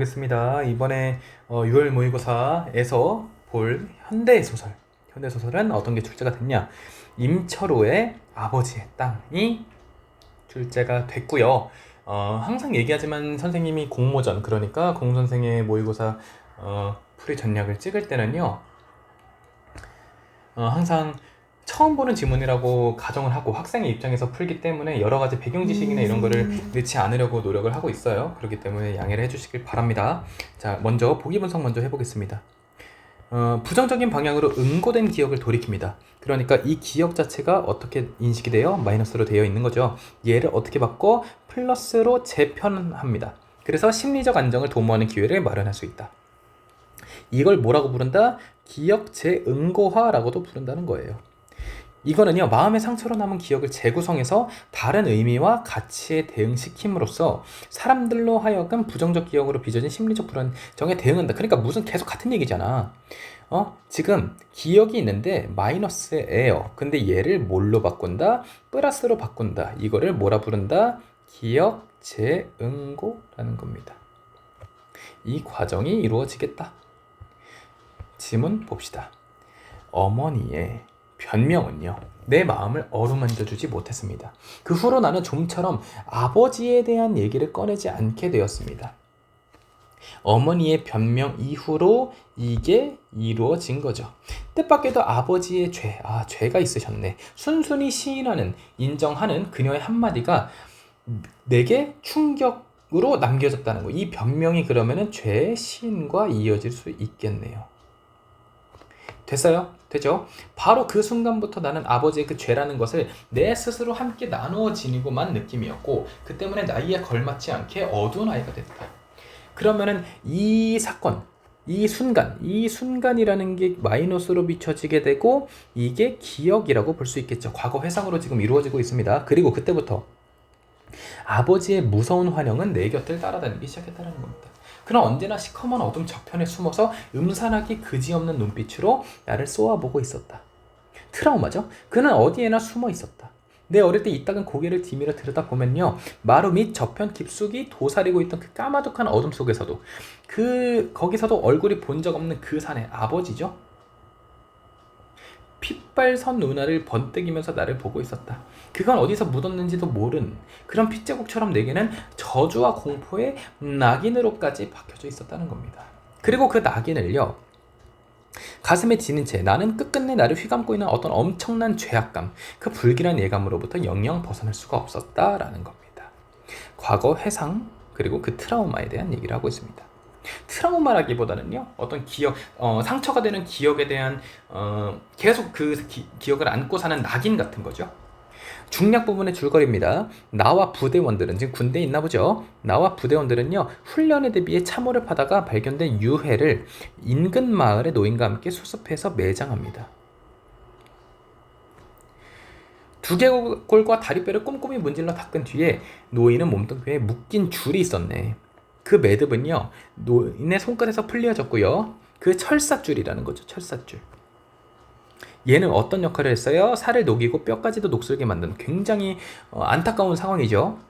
보겠습니다. 이번에 어, 6월 모의고사에서 볼 현대 소설. 현대 소설은 어떤 게 출제가 됐냐? 임철호의 아버지의 땅이 출제가 됐고요. 어, 항상 얘기하지만 선생님이 공모전 그러니까 공 선생의 모의고사 어, 풀이 전략을 찍을 때는요. 어, 항상 처음 보는 지문이라고 가정을 하고 학생의 입장에서 풀기 때문에 여러 가지 배경 지식이나 이런 거를 넣지 않으려고 노력을 하고 있어요. 그렇기 때문에 양해를 해주시길 바랍니다. 자, 먼저 보기 분석 먼저 해보겠습니다. 어, 부정적인 방향으로 응고된 기억을 돌이킵니다. 그러니까 이 기억 자체가 어떻게 인식이 돼요? 마이너스로 되어 있는 거죠. 얘를 어떻게 바꿔 플러스로 재편합니다. 그래서 심리적 안정을 도모하는 기회를 마련할 수 있다. 이걸 뭐라고 부른다? 기억 재응고화라고도 부른다는 거예요. 이거는요, 마음의 상처로 남은 기억을 재구성해서 다른 의미와 가치에 대응시킴으로써 사람들로 하여금 부정적 기억으로 빚어진 심리적 불안정에 대응한다. 그러니까 무슨 계속 같은 얘기잖아. 어? 지금 기억이 있는데 마이너스예요. 근데 얘를 뭘로 바꾼다? 플러스로 바꾼다. 이거를 뭐라 부른다? 기억 재응고라는 겁니다. 이 과정이 이루어지겠다. 지문 봅시다. 어머니의 변명은요. 내 마음을 어루만져 주지 못했습니다. 그 후로 나는 좀처럼 아버지에 대한 얘기를 꺼내지 않게 되었습니다. 어머니의 변명 이후로 이게 이루어진 거죠. 뜻밖에도 아버지의 죄, 아, 죄가 있으셨네. 순순히 시인하는, 인정하는 그녀의 한마디가 내게 충격으로 남겨졌다는 거. 이 변명이 그러면은 죄의 시인과 이어질 수 있겠네요. 됐어요? 되죠? 바로 그 순간부터 나는 아버지의 그 죄라는 것을 내 스스로 함께 나누어 지니고만 느낌이었고 그 때문에 나이에 걸맞지 않게 어두운 아이가 됐다. 그러면은 이 사건, 이 순간, 이 순간이라는 게 마이너스로 비춰지게 되고 이게 기억이라고 볼 수 있겠죠. 과거 회상으로 지금 이루어지고 있습니다. 그리고 그때부터 아버지의 무서운 환영은 내 곁을 따라다니기 시작했다는 겁니다. 그는 언제나 시커먼 어둠 저편에 숨어서 음산하기 그지없는 눈빛으로 나를 쏘아보고 있었다. 트라우마죠? 그는 어디에나 숨어 있었다. 내 어릴 때 이따금 고개를 디밀어 들여다보면요. 마루 밑 저편 깊숙이 도사리고 있던 그 까마득한 어둠 속에서도 그 거기서도 얼굴이 본 적 없는 그 산의 아버지죠. 핏발선 누나를 번뜩이면서 나를 보고 있었다. 그건 어디서 묻었는지도 모른 그런 핏자국처럼 내게는 저주와 공포의 낙인으로까지 박혀져 있었다는 겁니다. 그리고 그 낙인을요. 가슴에 지닌 채 나는 끝끝내 나를 휘감고 있는 어떤 엄청난 죄악감, 그 불길한 예감으로부터 영영 벗어날 수가 없었다라는 겁니다. 과거 회상 그리고 그 트라우마에 대한 얘기를 하고 있습니다. 트라우마라기보다는요 어떤 기억 어, 상처가 되는 기억에 대한 어, 계속 그 기, 기억을 안고 사는 낙인 같은 거죠. 중략 부분의 줄거리입니다. 나와 부대원들은 지금 군대에 있나 보죠. 나와 부대원들은요 훈련에 대비해 참호를 파다가 발견된 유해를 인근 마을의 노인과 함께 수습해서 매장합니다. 두개골과 다리뼈를 꼼꼼히 문질러 닦은 뒤에 노인은 몸뚱이에 묶인 줄이 있었네. 그 매듭은요 노인의 손끝에서 풀려졌고요. 그 철사줄이라는 거죠. 철사줄. 얘는 어떤 역할을 했어요? 살을 녹이고 뼈까지도 녹슬게 만든 굉장히 어, 안타까운 상황이죠.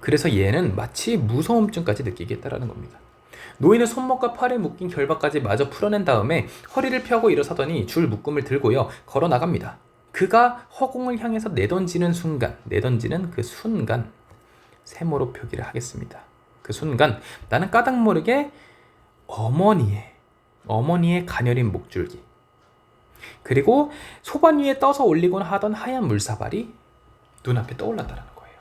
그래서 얘는 마치 무서움증까지 느끼게 했다라는 겁니다. 노인은 손목과 팔에 묶인 결박까지 마저 풀어낸 다음에 허리를 펴고 일어서더니 줄 묶음을 들고요 걸어 나갑니다. 그가 허공을 향해서 내던지는 순간, 내던지는 그 순간 세모로 표기를 하겠습니다. 그 순간 나는 까닭 모르게 어머니의 어머니의 가녀린 목줄기 그리고 소반 위에 떠서 올리곤 하던 하얀 물사발이 눈앞에 떠올랐다는 거예요.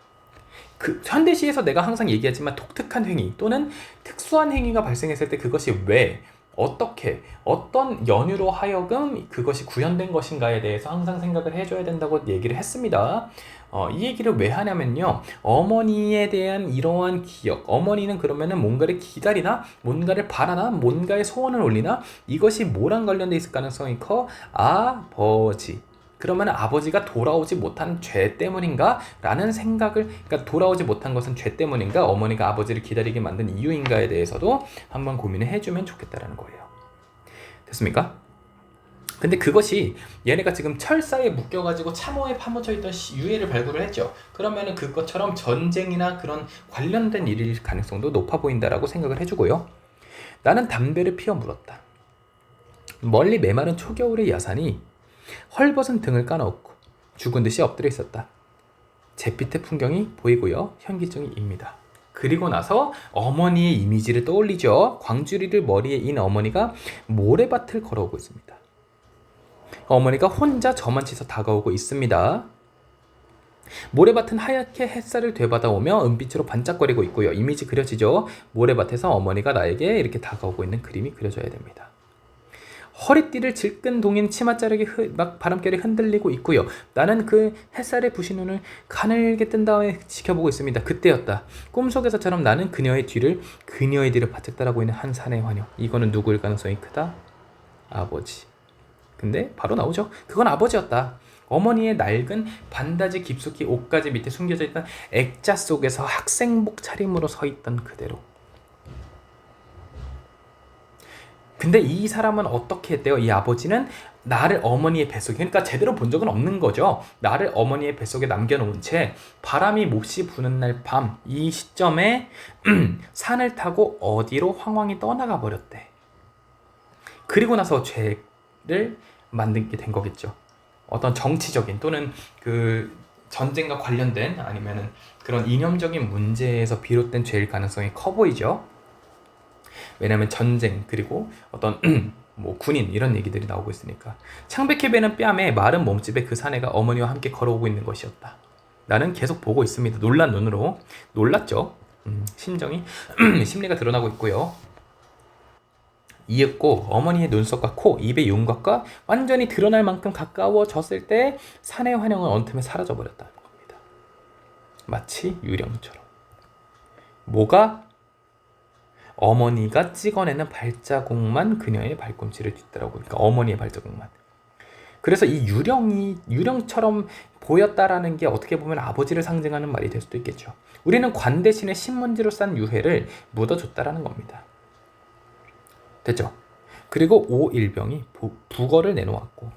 그 현대시에서 내가 항상 얘기하지만 독특한 행위 또는 특수한 행위가 발생했을 때 그것이 왜 어떻게 어떤 연유로 하여금 그것이 구현된 것인가에 대해서 항상 생각을 해줘야 된다고 얘기를 했습니다. 어, 이 얘기를 왜 하냐면요. 어머니에 대한 이러한 기억. 어머니는 그러면은 뭔가를 기다리나, 뭔가를 바라나, 뭔가의 소원을 올리나, 이것이 뭐랑 관련돼 있을 가능성이 커? 아버지. 그러면 아버지가 돌아오지 못한 죄 때문인가? 라는 생각을, 그러니까 돌아오지 못한 것은 죄 때문인가? 어머니가 아버지를 기다리게 만든 이유인가에 대해서도 한번 고민을 해주면 좋겠다라는 거예요. 됐습니까? 근데 그것이 얘네가 지금 철사에 묶여가지고 참호에 파묻혀 있던 시- 유해를 발굴을 했죠. 그러면은 그것처럼 전쟁이나 그런 관련된 일일 가능성도 높아 보인다라고 생각을 해주고요. 나는 담배를 피워 물었다. 멀리 메마른 초겨울의 야산이 헐벗은 등을 까놓고 죽은 듯이 엎드려 있었다. 잿빛의 풍경이 보이고요. 현기증이 입니다. 그리고 나서 어머니의 이미지를 떠올리죠. 광주리를 머리에 인 어머니가 모래밭을 걸어오고 있습니다. 어머니가 혼자 저만치서 다가오고 있습니다. 모래밭은 하얗게 햇살을 되받아오며 은빛으로 반짝거리고 있고요. 이미지 그려지죠. 모래밭에서 어머니가 나에게 이렇게 다가오고 있는 그림이 그려져야 됩니다. 허리띠를 질끈 동인 치맛자락이 흐- 막 바람결에 흔들리고 있고요. 나는 그 햇살에 부신 눈을 가늘게 뜬 다음에 지켜보고 있습니다. 그때였다. 꿈속에서처럼 나는 그녀의 뒤를 그녀의 뒤를 바짝 따라고 있는 한 사내의 환영. 이거는 누구일 가능성이 크다? 아버지. 근데 바로 나오죠. 그건 아버지였다. 어머니의 낡은 반다지 깊숙이 옷가지 밑에 숨겨져 있던 액자 속에서 학생복 차림으로 서 있던 그대로. 근데 이 사람은 어떻게 했대요? 이 아버지는 나를 어머니의 뱃속에 그러니까 제대로 본 적은 없는 거죠. 나를 어머니의 뱃속에 남겨놓은 채 바람이 몹시 부는 날 밤 이 시점에 산을 타고 어디로 황황히 떠나가 버렸대. 그리고 나서 죄를 만들게 된 거겠죠. 어떤 정치적인 또는 그 전쟁과 관련된 아니면은 그런 이념적인 문제에서 비롯된 죄일 가능성이 커 보이죠. 왜냐하면 전쟁 그리고 어떤 뭐 군인 이런 얘기들이 나오고 있으니까 창백해 배는 뺨에 마른 몸집에 그 사내가 어머니와 함께 걸어오고 있는 것이었다. 나는 계속 보고 있습니다. 놀란 눈으로 놀랐죠. 음, 심정이 심리가 드러나고 있고요. 이윽고 어머니의 눈썹과 코, 입의 윤곽과 완전히 드러날 만큼 가까워졌을 때 사내 환영은 언틈에 사라져 버렸다는 겁니다. 마치 유령처럼. 뭐가 어머니가 찍어내는 발자국만 그녀의 발꿈치를 뒤따라오고 그러니까 어머니의 발자국만. 그래서 이 유령이 유령처럼 보였다라는 게 어떻게 보면 아버지를 상징하는 말이 될 수도 있겠죠. 우리는 관 대신에 신문지로 싼 유해를 묻어줬다라는 겁니다. 됐죠? 그리고 오일병이 부, 부거를 내놓았고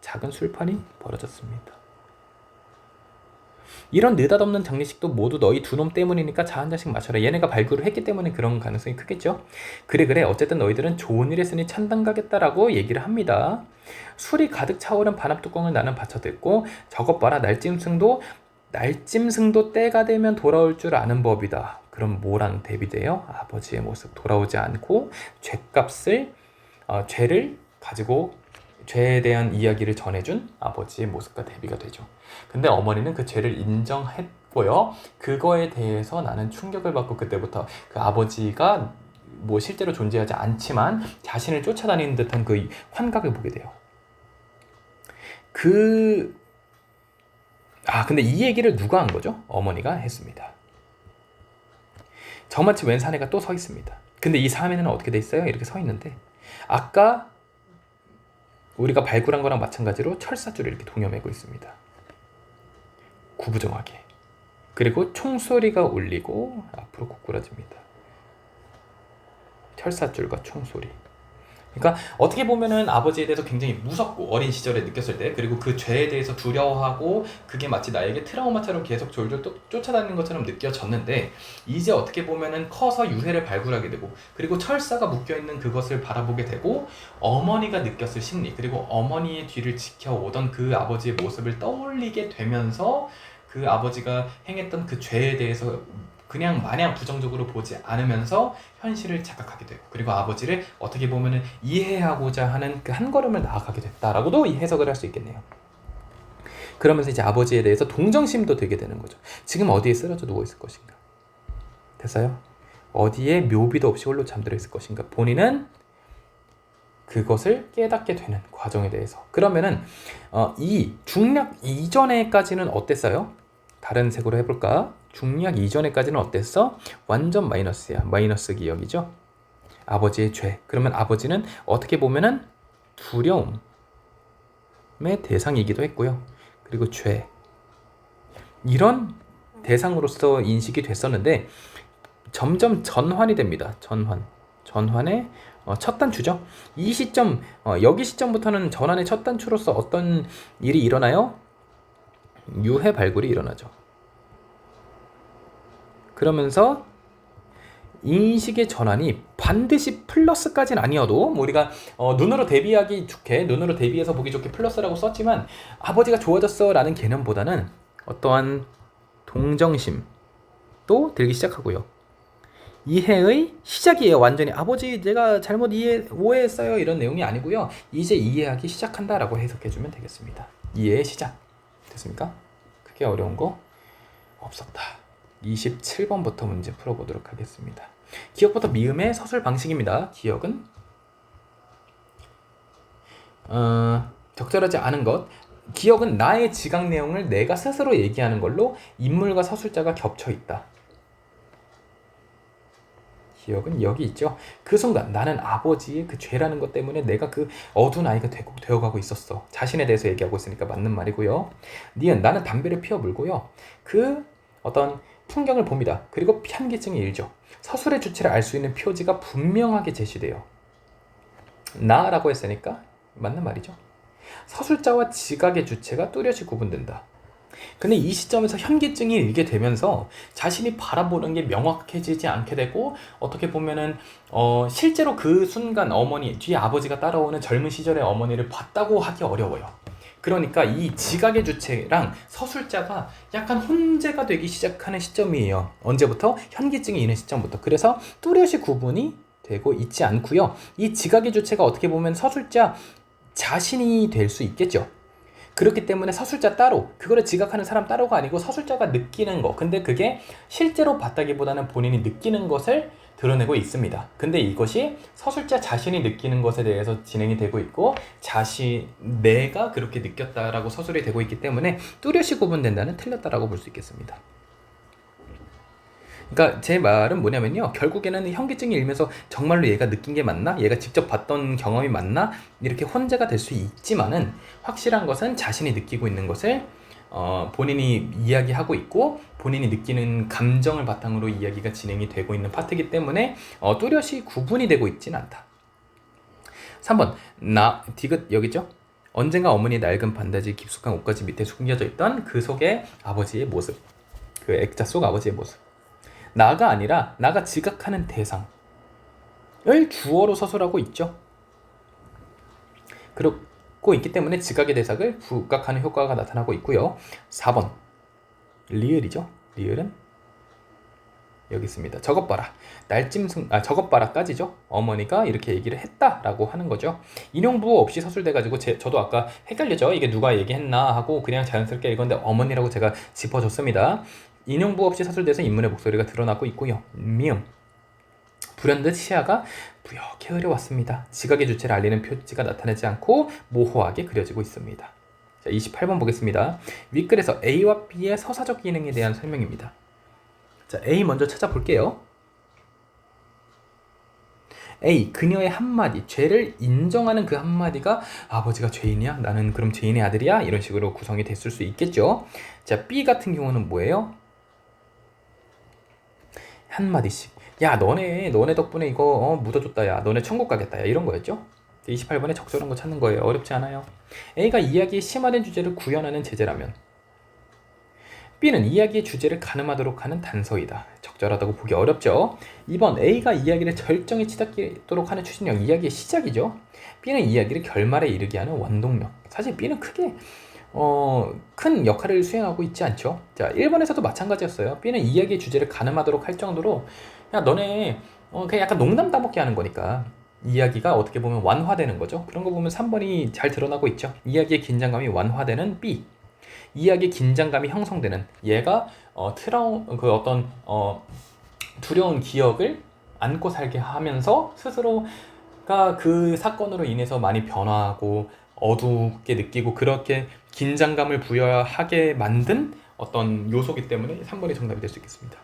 작은 술판이 벌어졌습니다. 이런 느닷없는 장례식도 모두 너희 두 놈 때문이니까 자 한 잔씩 마셔라. 얘네가 발굴을 했기 때문에 그런 가능성이 크겠죠. 그래 그래 어쨌든 너희들은 좋은 일 했으니 찬당 가겠다라고 얘기를 합니다. 술이 가득 차오른 반합 뚜껑을 나는 받쳐댔고 저것 봐라 날짐승도 날짐승도 때가 되면 돌아올 줄 아는 법이다. 그럼 뭐랑 대비돼요? 아버지의 모습 돌아오지 않고 죄값을 어, 죄를 가지고 죄에 대한 이야기를 전해준 아버지의 모습과 대비가 되죠. 근데 어머니는 그 죄를 인정했고요. 그거에 대해서 나는 충격을 받고 그때부터 그 아버지가 뭐 실제로 존재하지 않지만 자신을 쫓아다니는 듯한 그 환각을 보게 돼요. 그, 아, 근데 이 얘기를 누가 한 거죠? 어머니가 했습니다. 저마치 웬 사내가 또 서 있습니다. 근데 이 사내는 어떻게 돼 있어요? 이렇게 서 있는데, 아까 우리가 발굴한 거랑 마찬가지로 철사줄을 이렇게 동여매고 있습니다. 구부정하게. 그리고 총소리가 울리고 앞으로 고꾸라집니다. 철사줄과 총소리. 그러니까 어떻게 보면은 아버지에 대해서 굉장히 무섭고 어린 시절에 느꼈을 때 그리고 그 죄에 대해서 두려워하고 그게 마치 나에게 트라우마처럼 계속 졸졸 또- 쫓아다니는 것처럼 느껴졌는데 이제 어떻게 보면은 커서 유해를 발굴하게 되고 그리고 철사가 묶여 있는 그것을 바라보게 되고 어머니가 느꼈을 심리 그리고 어머니의 뒤를 지켜오던 그 아버지의 모습을 떠올리게 되면서 그 아버지가 행했던 그 죄에 대해서 그냥 마냥 부정적으로 보지 않으면서 현실을 자각하게 되고 그리고 아버지를 어떻게 보면은 이해하고자 하는 그 한 걸음을 나아가게 됐다라고도 이 해석을 할 수 있겠네요. 그러면서 이제 아버지에 대해서 동정심도 되게 되는 거죠. 지금 어디에 쓰러져 누워 있을 것인가? 됐어요? 어디에 묘비도 없이 홀로 잠들어 있을 것인가? 본인은 그것을 깨닫게 되는 과정에 대해서 그러면은 어, 이 중략 이전에까지는 어땠어요? 다른 색으로 해볼까? 중략 이전에까지는 어땠어? 완전 마이너스야. 마이너스 기억이죠. 아버지의 죄. 그러면 아버지는 어떻게 보면은 두려움의 대상이기도 했고요. 그리고 죄. 이런 대상으로서 인식이 됐었는데 점점 전환이 됩니다. 전환. 전환의 어, 첫 단추죠. 이 시점 어, 여기 시점부터는 전환의 첫 단추로서 어떤 일이 일어나요? 유해 발굴이 일어나죠. 그러면서 인식의 전환이 반드시 플러스까지는 아니어도 뭐 우리가 어, 눈으로 대비하기 좋게 눈으로 대비해서 보기 좋게 플러스라고 썼지만 아버지가 좋아졌어라는 개념보다는 어떠한 동정심도 들기 시작하고요. 이해의 시작이에요. 완전히 아버지 내가 잘못 이해 오해했어요 이런 내용이 아니고요. 이제 이해하기 시작한다라고 해석해주면 되겠습니다. 이해의 시작 됐습니까? 크게 어려운 거 없었다. 27번부터 문제 풀어보도록 하겠습니다. 기억부터 미음의 서술 방식입니다. 기억은 어, 적절하지 않은 것. 기억은 나의 지각 내용을 내가 스스로 얘기하는 걸로 인물과 서술자가 겹쳐 있다. 기억은 여기 있죠. 그 순간 나는 아버지의 그 죄라는 것 때문에 내가 그 어두운 아이가 되고, 되어가고 있었어. 자신에 대해서 얘기하고 있으니까 맞는 말이고요. 니은 나는 담배를 피워 물고요. 그 어떤 풍경을 봅니다. 그리고 현기증이 일죠. 서술의 주체를 알 수 있는 표지가 분명하게 제시돼요. 나라고 했으니까 맞는 말이죠. 서술자와 지각의 주체가 뚜렷이 구분된다. 근데 이 시점에서 현기증이 일게 되면서 자신이 바라보는 게 명확해지지 않게 되고 어떻게 보면은 어 실제로 그 순간 어머니 뒤에 아버지가 따라오는 젊은 시절의 어머니를 봤다고 하기 어려워요. 그러니까 이 지각의 주체랑 서술자가 약간 혼재가 되기 시작하는 시점이에요. 언제부터? 현기증이 있는 시점부터. 그래서 뚜렷이 구분이 되고 있지 않고요. 이 지각의 주체가 어떻게 보면 서술자 자신이 될 수 있겠죠. 그렇기 때문에 서술자 따로 그거를 지각하는 사람 따로가 아니고 서술자가 느끼는 거 근데 그게 실제로 봤다기보다는 본인이 느끼는 것을 드러내고 있습니다. 근데 이것이 서술자 자신이 느끼는 것에 대해서 진행이 되고 있고 자신 내가 그렇게 느꼈다라고 서술이 되고 있기 때문에 뚜렷이 구분된다는 틀렸다라고 볼 수 있겠습니다. 그러니까 제 말은 뭐냐면요. 결국에는 현기증이 일면서 정말로 얘가 느낀 게 맞나? 얘가 직접 봤던 경험이 맞나? 이렇게 혼재가 될 수 있지만은 확실한 것은 자신이 느끼고 있는 것을 어, 본인이 이야기하고 있고 본인이 느끼는 감정을 바탕으로 이야기가 진행이 되고 있는 파트이기 때문에 어, 뚜렷이 구분이 되고 있진 않다. 3번 나 디귿 여기죠? 언젠가 어머니 낡은 반다지 깊숙한 옷가지 밑에 숨겨져 있던 그 속의 아버지의 모습 그 액자 속 아버지의 모습 나가 아니라 나가 지각하는 대상을 주어로 서술하고 있죠. 그렇고 있기 때문에 지각의 대상을 부각하는 효과가 나타나고 있고요. 4번 리을이죠. 리을은 여기 있습니다. 저것 봐라. 날짐승 아 저것 봐라까지죠. 어머니가 이렇게 얘기를 했다라고 하는 거죠. 인용부 없이 서술돼 가지고 제, 저도 아까 헷갈리죠. 이게 누가 얘기했나 하고 그냥 자연스럽게 읽었는데 어머니라고 제가 짚어줬습니다. 인용부 없이 서술돼서 인물의 목소리가 드러나고 있고요. 미음 불현듯 시야가 부옇게 흐려왔습니다. 지각의 주체를 알리는 표지가 나타나지 않고 모호하게 그려지고 있습니다. 자, 28번 보겠습니다. 윗글에서 A와 B의 서사적 기능에 대한 설명입니다. 자, A 먼저 찾아볼게요. A 그녀의 한마디 죄를 인정하는 그 한마디가 아버지가 죄인이야 나는 그럼 죄인의 아들이야 이런 식으로 구성이 됐을 수 있겠죠 자 B 같은 경우는 뭐예요 한마디씩 야 너네 너네 덕분에 이거 어, 묻어줬다 야 너네 천국 가겠다 야 이런 거였죠 28번에 적절한 거 찾는 거예요 어렵지 않아요 A가 이야기의 심화된 주제를 구현하는 제재라면 B는 이야기의 주제를 가늠하도록 하는 단서이다. 적절하다고 보기 어렵죠. 2번 A가 이야기를 절정에 치닫도록 하는 추진력, 이야기의 시작이죠. B는 이야기를 결말에 이르게 하는 원동력. 사실 B는 크게 어, 큰 역할을 수행하고 있지 않죠. 자, 1번에서도 마찬가지였어요. B는 이야기의 주제를 가늠하도록 할 정도로 야 너네 어, 그냥 약간 농담 따먹게 하는 거니까 이야기가 어떻게 보면 완화되는 거죠. 그런 거 보면 3번이 잘 드러나고 있죠. 이야기의 긴장감이 완화되는 B. 이야기 긴장감이 형성되는 얘가 어, 트라우 그 어떤 어, 두려운 기억을 안고 살게 하면서 스스로가 그 사건으로 인해서 많이 변화하고 어둡게 느끼고 그렇게 긴장감을 부여하게 만든 어떤 요소기 때문에 3번이 정답이 될 수 있겠습니다.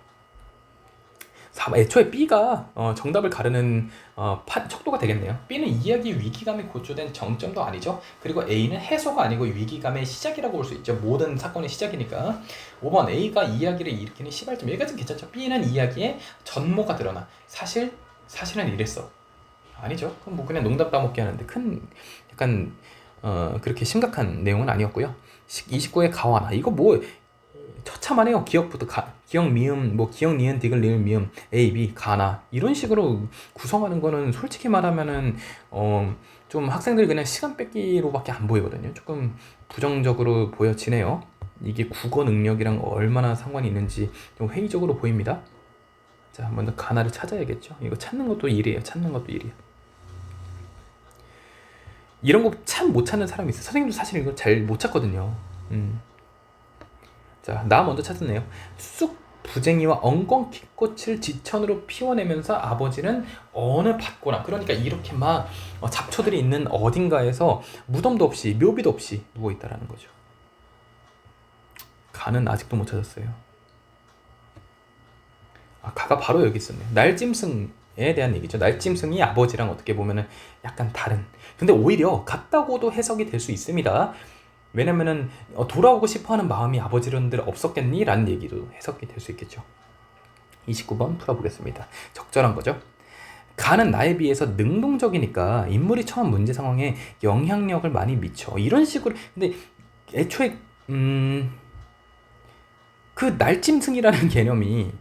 애초에 B가 어, 정답을 가르는 어, 파, 척도가 되겠네요. B는 이야기 위기감에 고조된 정점도 아니죠. 그리고 A는 해소가 아니고 위기감의 시작이라고 볼 수 있죠. 모든 사건의 시작이니까. 5번 A가 이야기를 일으키는 시발점. 여기까지는 괜찮죠. B는 이야기의 전모가 드러나. 사실 사실은 이랬어. 아니죠. 그건 뭐 그냥 농담 따먹기 하는데 큰 약간 어 그렇게 심각한 내용은 아니었고요. 29의 가와나 이거 뭐 처참하네요. 기억부터 가, 기억 미음 뭐 기억 니은 디귿 리을 미음 A B 가나 이런 식으로 구성하는 거는 솔직히 말하면은 어 좀 학생들 그냥 시간 뺏기로밖에 안 보이거든요. 조금 부정적으로 보여지네요. 이게 국어 능력이랑 얼마나 상관이 있는지 좀 회의적으로 보입니다. 자, 더 가나를 찾아야겠죠. 이거 찾는 것도 일이에요. 찾는 것도 일이에요. 이런 거 참 못 찾는 사람이 있어요. 선생님도 사실 이거 잘 못 찾거든요. 음. 자, 나 먼저 찾았네요. 쑥 부쟁이와 엉겅퀴꽃을 지천으로 피워내면서 아버지는 어느 밭고나 그러니까 이렇게 막 어, 잡초들이 있는 어딘가에서 무덤도 없이 묘비도 없이 누워 있다라는 거죠. 가는 아직도 못 찾았어요. 아, 가가 바로 여기 있었네요. 날짐승에 대한 얘기죠. 날짐승이 아버지랑 어떻게 보면은 약간 다른. 근데 오히려 같다고도 해석이 될 수 있습니다. 왜냐면은 어, 돌아오고 싶어하는 마음이 아버지런들 없었겠니? 라는 얘기도 해석이 될 수 있겠죠. 29번 풀어보겠습니다. 적절한 거죠. 가는 나에 비해서 능동적이니까 인물이 처한 문제 상황에 영향력을 많이 미쳐. 이런 식으로 근데 애초에 음, 그 날짐승이라는 개념이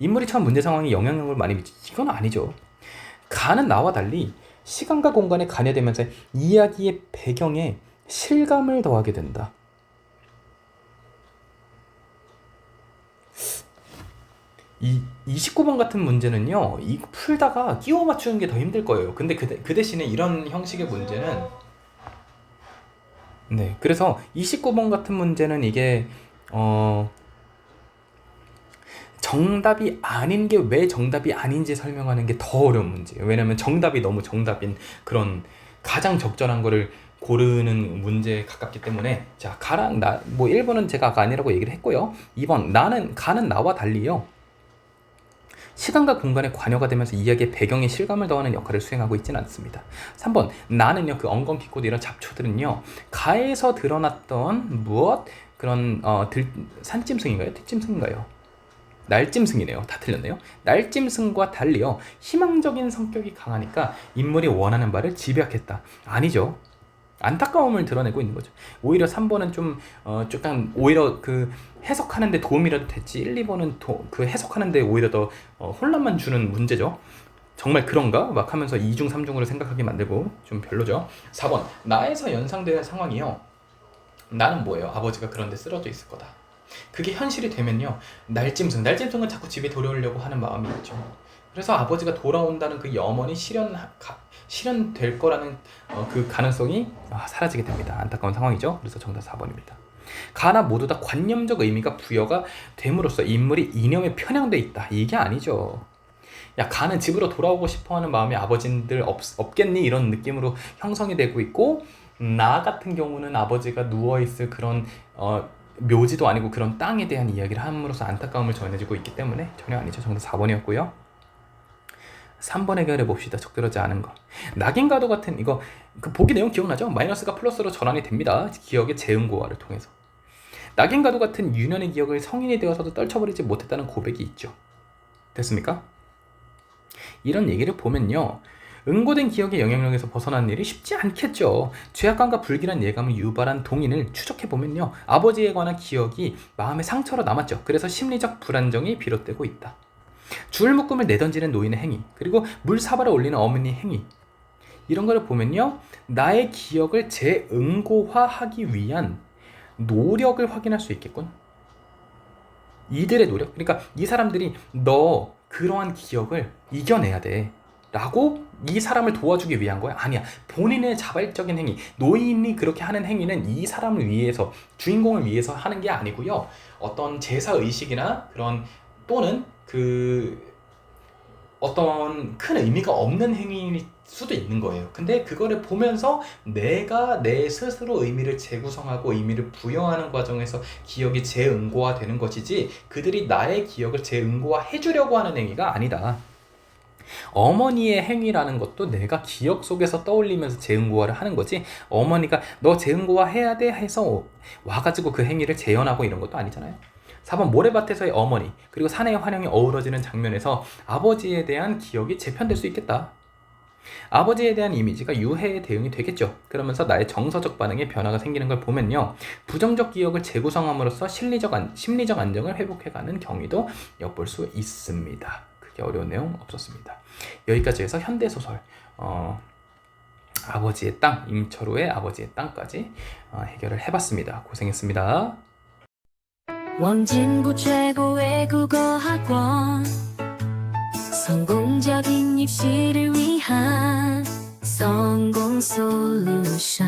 인물이 처한 문제 상황에 영향력을 많이 미치 이건 아니죠. 가는 나와 달리 시간과 공간에 관여되면서 이야기의 배경에 실감을 더하게 된다. 이 29번 같은 문제는요, 이 풀다가 끼워 맞추는 게 더 힘들 거예요. 근데 그, 대, 그 대신에 이런 형식의 문제는 네, 그래서 29번 같은 문제는 이게 어 정답이 아닌 게 왜 정답이 아닌지 설명하는 게 더 어려운 문제예요. 왜냐면 정답이 너무 정답인 그런 가장 적절한 거를 고르는 문제에 가깝기 때문에 자 가랑 나 뭐 1번은 제가 아까 아니라고 얘기를 했고요. 2번 나는 가는 나와 달리요. 시간과 공간에 관여가 되면서 이야기의 배경에 실감을 더하는 역할을 수행하고 있지는 않습니다. 3번 나는요 그 엉겅퀴꽃 이런 잡초들은요 가에서 드러났던 무엇 그런 어, 들, 산짐승인가요? 특짐승인가요? 날짐승이네요. 다 틀렸네요. 날짐승과 달리요 희망적인 성격이 강하니까 인물이 원하는 바를 집약했다. 아니죠. 안타까움을 드러내고 있는 거죠. 오히려 3번은 좀, 어, 조금, 오히려 그 해석하는데 도움이라도 됐지, 1, 2번은 도, 그 해석하는데 오히려 더 어, 혼란만 주는 문제죠. 정말 그런가? 막 하면서 2중, 3중으로 생각하게 만들고 좀 별로죠. 4번, 나에서 연상되는 상황이요. 나는 뭐예요? 아버지가 그런데 쓰러져 있을 거다. 그게 현실이 되면요. 날짐승, 날짐승은 자꾸 집에 돌아오려고 하는 마음이 있죠. 그래서 아버지가 돌아온다는 그 염원이 실현 실현될 거라는 어, 그 가능성이 아, 사라지게 됩니다. 안타까운 상황이죠. 그래서 정답 4번입니다. 가나 모두 다 관념적 의미가 부여가 됨으로써 인물이 이념에 편향돼 있다. 이게 아니죠. 야 가는 집으로 돌아오고 싶어하는 마음이 아버지들 없, 없겠니 이런 느낌으로 형성이 되고 있고 나 같은 경우는 아버지가 누워 있을 그런 어, 묘지도 아니고 그런 땅에 대한 이야기를 함으로써 안타까움을 전해주고 있기 때문에 전혀 아니죠. 정답 4번이었고요. 3번 해결해 봅시다. 적절하지 않은 거. 낙인가도 같은 이거 그 보기 내용 기억나죠? 마이너스가 플러스로 전환이 됩니다. 기억의 재응고화를 통해서. 낙인가도 같은 유년의 기억을 성인이 되어서도 떨쳐버리지 못했다는 고백이 있죠. 됐습니까? 이런 얘기를 보면요. 응고된 기억의 영향력에서 벗어나는 일이 쉽지 않겠죠. 죄악감과 불길한 예감을 유발한 동인을 추적해 보면요. 아버지에 관한 기억이 마음의 상처로 남았죠. 그래서 심리적 불안정이 비롯되고 있다. 줄 묶음을 내던지는 노인의 행위, 그리고 물 사발을 올리는 어머니 행위. 이런 거를 보면요. 나의 기억을 재응고화하기 위한 노력을 확인할 수 있겠군. 이들의 노력. 그러니까 이 사람들이 너 그러한 기억을 이겨내야 돼. 라고 이 사람을 도와주기 위한 거야? 아니야. 본인의 자발적인 행위, 노인이 그렇게 하는 행위는 이 사람을 위해서, 주인공을 위해서 하는 게 아니고요. 어떤 제사 의식이나 그런 또는 그 어떤 큰 의미가 없는 행위일 수도 있는 거예요. 근데 그거를 보면서 내가 내 스스로 의미를 재구성하고 의미를 부여하는 과정에서 기억이 재응고화 되는 것이지 그들이 나의 기억을 재응고화 해주려고 하는 행위가 아니다. 어머니의 행위라는 것도 내가 기억 속에서 떠올리면서 재응고화를 하는 거지 어머니가 너 재응고화 해야 돼 해서 와가지고 그 행위를 재현하고 이런 것도 아니잖아요. 4번 모래밭에서의 어머니 그리고 사내의 환영이 어우러지는 장면에서 아버지에 대한 기억이 재편될 수 있겠다. 아버지에 대한 이미지가 유해의 대응이 되겠죠. 그러면서 나의 정서적 반응에 변화가 생기는 걸 보면요. 부정적 기억을 재구성함으로써 심리적, 안, 심리적 안정을 회복해가는 경위도 엿볼 수 있습니다. 그게 어려운 내용 없었습니다. 여기까지 해서 현대소설, 어, 아버지의 땅, 임철우의 아버지의 땅까지 어, 해결을 해봤습니다. 고생했습니다. 원진부 최고의 국어학원. 성공적인 입시를 위한 성공 솔루션